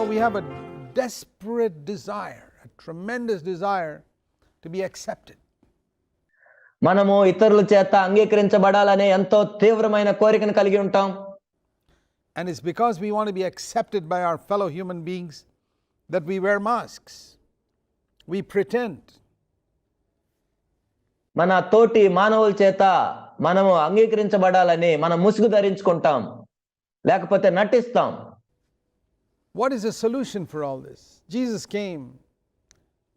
know, we have a desperate desire, a tremendous desire to be accepted. మనము ఇతరుల చేత అంగీకరించబడాలనే ఎంతో తీవ్రమైన కోరికను కలిగి ఉంటాం And it's because we want to be accepted by our fellow human beings that we wear masks. We pretend. మన తోటి మానవుల చేత మనము అంగీకరించబడాలని మనం ముసుగు ధరించుకుంటాం లేకపోతే నటిస్తాం What is the solution for all this? Jesus came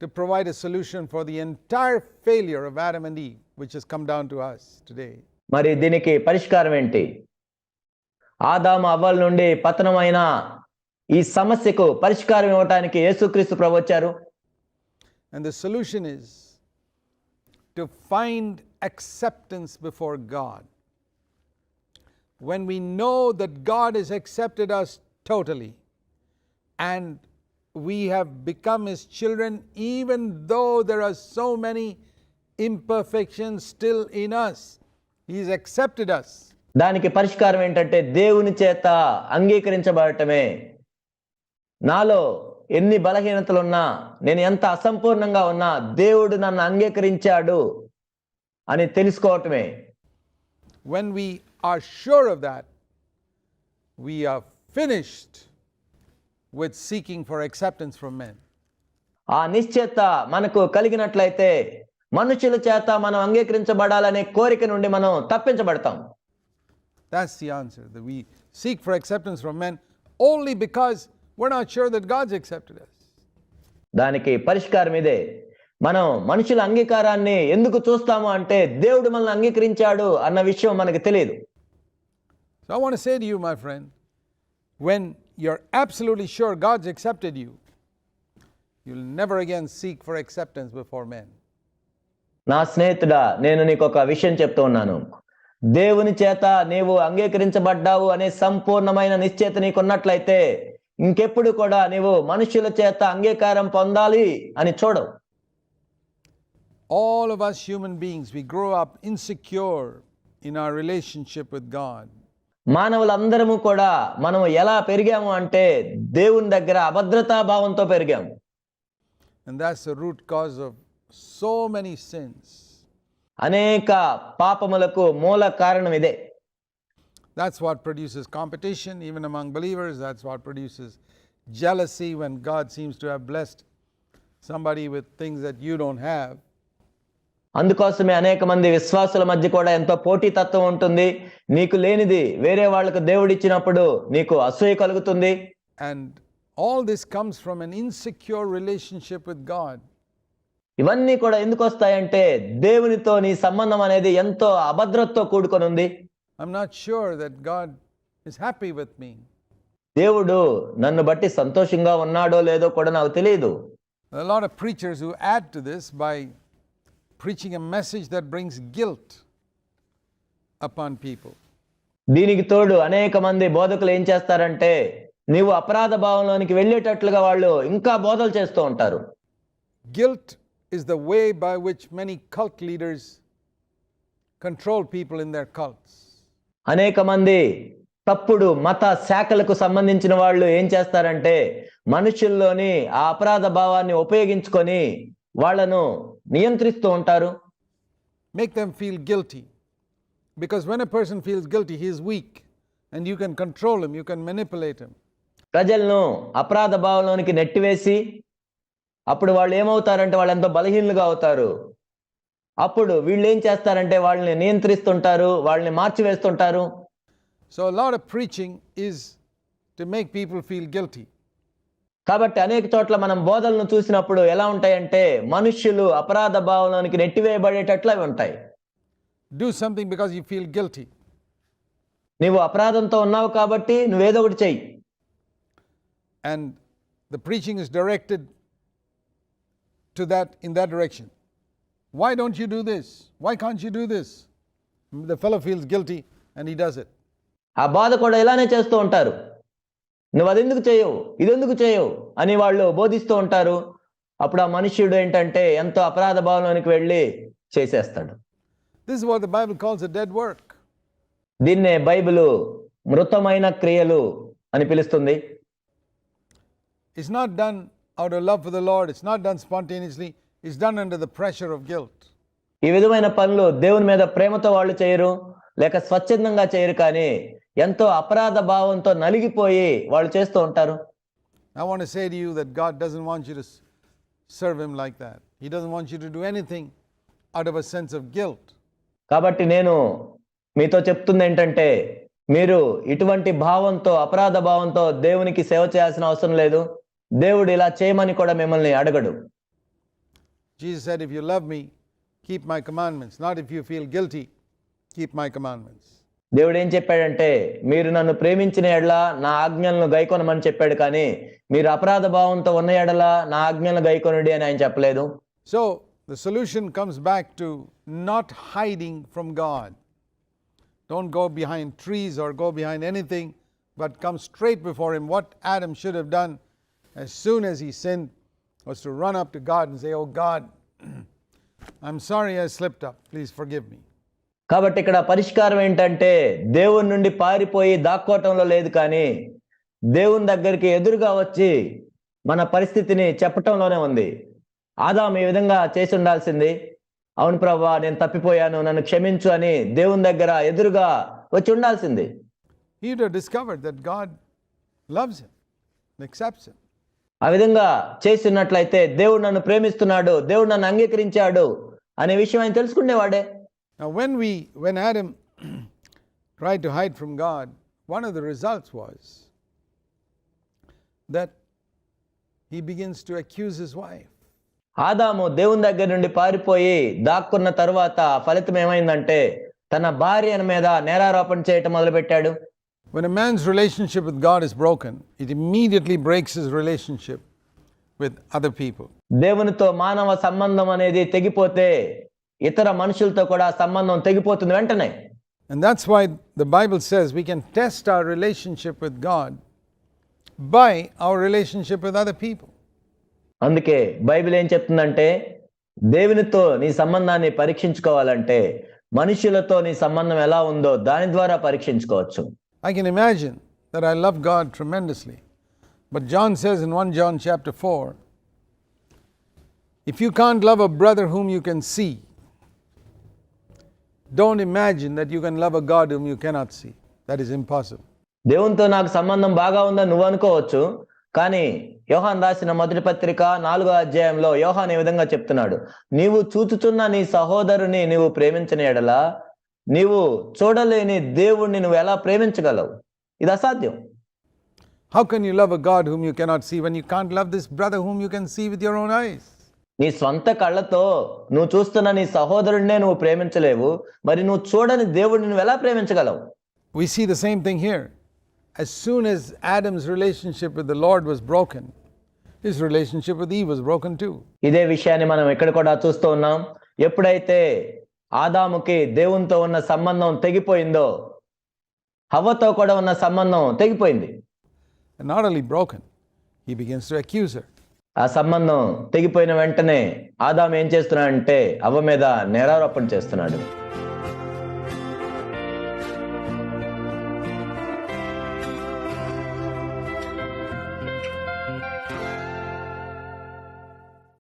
to provide a solution for the entire failure of Adam and Eve, which has come down to us today. మరి దీనికి పరిష్కారం ఏంటి ఆదాము అవ్వల నుండి పతనమైన ఈ సమస్యకు పరిష్కారం ఇవ్వటానికి యేసుక్రీస్తు ప్రభు వచ్చారు And the solution is to find acceptance before God. When we know that God has accepted us totally and we have become His children, even though there are so many imperfections still in us, He's accepted us. దానికి పరిష్కారం ఏంటంటే దేవుని చేత అంగీకరించబడటమే నాలో ఎన్ని బలహీనతలున్నా నేను ఎంత అసంపూర్ణంగా ఉన్నా దేవుడు నన్ను అంగీకరించాడు అని తెలుసుకోవటమే When we are sure of that, we are finished with seeking for acceptance from men. ఆ నిశ్చేత మనకు కలిగినట్లయితే మనుషుల చేత మనం అంగీకరించబడాలనే కోరిక నుండి మనం తప్పించబడతాం That's the answer. That we seek for acceptance from men only because we're not sure that God's accepted us. దానికి పరిష్కారం ఇదే మనం మనుషుల అంగీకారాన్ని ఎందుకు చూస్తాము అంటే దేవుడు మనల్ని అంగీకరించాడు అన్న విషయం మనకు తెలియదు So I want to say to you, my friend, when you're absolutely sure God's accepted you, you'll never again seek for acceptance before men. నా స్నేహితుడా నేను నీకు ఒక విషయం చెప్తూ ఉన్నాను దేవుని చేత నీవు అంగీకరించబడ్డావు అనే సంపూర్ణమైన నిశ్చేత నీకున్నట్లయితే ఇంకెప్పుడు కూడా నీవు మనుషుల చేత అంగీకారం పొందాలి అని చూడవు All of us human beings, we grow up insecure in our relationship with God. మానవులందరము కూడా మనం ఎలా పెరిగాము అంటే దేవుని దగ్గర అభద్రతా భావంతో పెరిగాము And that's the root cause of so many sins. అనేక పాపములకు మూల కారణం ఇదే That's what produces competition, even among believers. That's what produces jealousy when God seems to have blessed somebody with things that you don't have. అందుకోసమే అనేక మంది విశ్వాసుల మధ్య కూడా ఎంతో పోటీతత్వం ఉంటుంది నీకు లేనిది వేరే వాళ్ళకు దేవుడిచ్చినప్పుడు నీకు అసూయ కలుగుతుంది And all this comes from an insecure relationship with God. ఇవన్నీ కూడా ఎందుకు వస్తాయంటే దేవునితో నీ సంబంధం అనేది ఎంతో అభద్రతతో కూడుకొని ఉంది I'm not sure that God is happy with me. దేవుడు నన్ను బట్టి సంతోషంగా ఉన్నాడో లేదో కూడా నాకు తెలియదు a lot of preachers who add to this by preaching a message that brings guilt upon people. దీనికి తోడు అనేక మంది బోధకులు ఏం చేస్తారంటే నీవు అపరాధ భావంలోనికి వెళ్ళేటట్లుగా వాళ్ళు ఇంకా బోధలు చేస్తూ ఉంటారు Guilt is the way by which many cult leaders control people in their cults. అనేక మంది తప్పుడు మత శాఖలకు సంబంధించిన వాళ్ళు ఏం చేస్తారంటే మనుషుల్లోని ఆ అపరాధ భావాన్ని ఉపయోగించుకొని వాళ్ళను నియంత్రిస్తూ ఉంటారు. Make them feel guilty because when a person feels guilty he's weak and you can control him you can manipulate him ప్రజలను అపరాధ భావంలోనికి నెట్టివేసి అప్పుడు వాళ్ళు ఏమవుతారంటే వాళ్ళు ఎంతో బలహీనులుగా అవుతారు. అప్పుడు వీళ్ళు ఏం చేస్తారంటే వాళ్ళని నియంత్రిస్తుంటారు వాళ్ళని మార్చివేస్తుంటారు. So lot of preaching is to make people feel guilty కాబట్టి అనేక చోట్ల మనం బోధలను చూసినప్పుడు ఎలా ఉంటాయంటే మనుష్యులు అపరాధ భావనానికి నెట్టివేయబడేటట్లు అవి ఉంటాయి. Do something because you feel guilty నువ్వు అపరాధంతో ఉన్నావు కాబట్టి నువ్వేదో ఒకటి చెయ్యి. And the preaching is directed to that in that direction why don't you do this why can you do this the fellow feels guilty and he does it ఆ బాధ కూడా ఇలానే చేస్తూ ఉంటారు. నువ్వు అది ఎందుకు చేయవు? ఇది ఎందుకు చేయవు? అని వాళ్ళు బోధిస్తూ ఉంటారు. అప్పుడు ఆ మనుష్యుడు ఏంటంటే ఎంతో అపరాధ భావంలోనికి వెళ్ళి చేసేస్తాడు. This is what the Bible calls a dead work. దీన్నే బైబిలు మృతమైన క్రియలు అని పిలుస్తుంది. Not done out of love for the Lord, it's not done spontaneously, it's done under the pressure of guilt. ఈ విధమైన పనులు దేవుని మీద ప్రేమతో వాళ్ళు చేయరు లేక స్వచ్ఛందంగా చేయరు కానీ ఎంతో అపరాధ భావంతో నలిగిపోయి వాళ్ళు చేస్తూ ఉంటారు. I want say you that God doesn't want you to serve him like that he doesn't want you to do anything out of a sense of guilt కాబట్టి నేను మీతో చెప్తుంది ఏంటంటే మీరు ఇటువంటి భావంతో అపరాధ భావంతో దేవునికి సేవ చేయాల్సిన అవసరం లేదు. దేవుడు ఇలా చేయమని కూడా మిమ్మల్ని అడగడు. Jesus said if you love me keep my commandments not if you feel guilty keep my commandments దేవుడు ఏం చెప్పాడంటే మీరు నన్ను ప్రేమించిన ఎడల నా ఆజ్ఞలను గైకొనమని చెప్పాడు కానీ మీరు అపరాధ భావంతో ఉన్న ఎడల నా ఆజ్ఞలను గైకొనుడి అని ఆయన చెప్పలేదు So the solution comes back to not hiding from God. Don't go behind trees or go behind anything, but come straight before Him. What Adam should have done as soon as he sinned was to run up to God and say, Oh God, I'm sorry I slipped up. Please forgive me. కాబట్టి ఇక్కడ పరిష్కారం ఏంటంటే దేవుని నుండి పారిపోయి దాక్కోవటంలో లేదు కానీ దేవుని దగ్గరికి ఎదురుగా వచ్చి మన పరిస్థితిని చెప్పటంలోనే ఉంది. ఆదాం ఈ విధంగా చేసి ఉండాల్సింది అవును ప్రభా నేను తప్పిపోయాను నన్ను క్షమించు అని దేవుని దగ్గర ఎదురుగా వచ్చి ఉండాల్సింది. He would have discovered that God loves him and accepts him. ఆ విధంగా చేసి ఉన్నట్లయితే దేవుడు నన్ను ప్రేమిస్తున్నాడు దేవుడు నన్ను అంగీకరించాడు అనే విషయం ఆయన తెలుసుకునేవాడే. Now, when we, when Adam tried to hide from God, one of the results was that he begins to accuse his wife. ఆదాము దేవుని దగ్గర నుండి పారిపోయి దాక్కున్న తరువాత ఫలితం ఏమైందంటే తన భార్య మీద నేరారోపణ చేయటం మొదలుపెట్టాడు When a man's relationship with God is broken, it immediately breaks his relationship with other people. దేవునితో మానవ సంబంధం అనేది తెగిపోతే ఇతర మనుషులతో కూడా సంబంధం తెగిపోతుంది వెంటనే And that's why the Bible says we can test our relationship with God by our relationship with other people. అందుకే బైబిల్ ఏం చెప్తుందంటే దేవునితో నీ సంబంధాన్ని పరీక్షించుకోవాలంటే మనుషులతో నీ సంబంధం ఎలా ఉందో దాని ద్వారా పరీక్షించుకోవచ్చు I can imagine that I love God tremendously. But John says in 1 John chapter 4 if you can't love a brother whom you can see, don't imagine that you can love a God whom you cannot see. That is impossible. దేవునితో నాకు సంబంధం బాగా ఉందని నువ్వు అనుకోవచ్చు కానీ యోహాన్ రాసిన మొదటి పత్రిక నాలుగో అధ్యాయంలో యోహాన్ ఈ విధంగా చెప్తున్నాడు నీవు చూచుచున్న నీ సహోదరుని నీవు ప్రేమించని ఎడలా నీవు చూడలేని దేవుణ్ణి నువ్వు ఎలా ప్రేమించగలవు ఇది అసాధ్యం How can you love a God whom you cannot see when you can't love this brother whom you can see with your own eyes? నీ స్వంత కళ్ళతో నువ్వు చూస్తున్న నీ సహోదరుడినే నువ్వు ప్రేమించలేవు. మరి నువ్వు చూడని దేవుడిని నువ్వు ఎలా ప్రేమించగలవు? We see the same thing here as soon as Adam's relationship with the Lord was broken his relationship with Eve was broken too ఇదే విషయాన్ని మనం ఇక్కడ కూడా చూస్తూ ఉన్నాం. ఎప్పుడైతే ఆదాముకి దేవునితో ఉన్న సంబంధం తెగిపోయిందో హవ్వతో కూడా ఉన్న సంబంధం తెగిపోయింది. Not only broken he begins to accuse her ఆ సంబంధం తెగిపోయిన వెంటనే ఆదాం ఏం చేస్తున్నాడంటే అవ్వ మీద నేరారోపణ చేస్తున్నాడు.